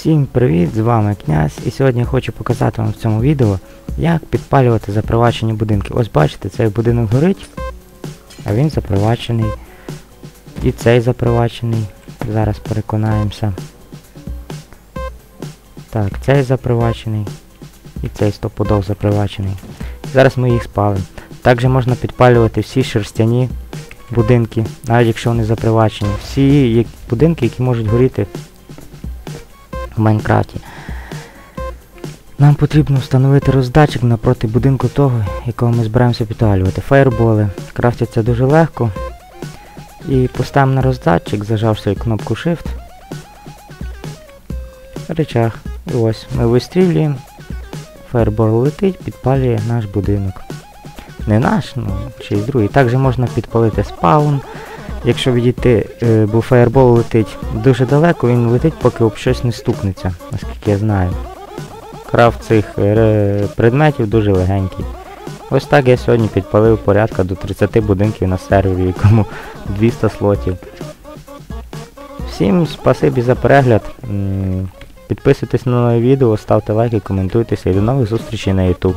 Всім привіт, з вами князь, і сьогодні я хочу показати вам в цьому відео, як підпалювати запривачені будинки. Ось бачите, цей будинок горить, а він запривачений. І цей запривачений. Зараз переконаємося. Так, цей запривачений. І цей стопудов запривачений. Зараз ми їх спалимо. Також можна підпалювати всі шерстяні будинки, навіть якщо вони запривачені. Всі будинки, які можуть горіти Майнкрафті. Нам потрібно встановити роздатчик напроти будинку того, якого ми збираємося підпалювати. Фаєрболи. Крафтяться дуже легко. І поставимо на роздатчик, зажавши кнопку Shift. Речах. І ось ми вистрілюємо. Фаєрбол летить, підпалює наш будинок. Не наш, ну, чийсь другий. Також можна підпалити спаун. Якщо відійти, е, бо фаєрбол летить дуже далеко, він летить, поки об щось не стукнеться, наскільки я знаю. Крафт цих е, предметів дуже легенький. Ось так я сьогодні підпалив порядка до 30 будинків на сервері, якому 200 слотів. Всім спасибі за перегляд. Підписуйтесь на нове відео, ставте лайки, коментуйтеся і до нових зустрічей на YouTube.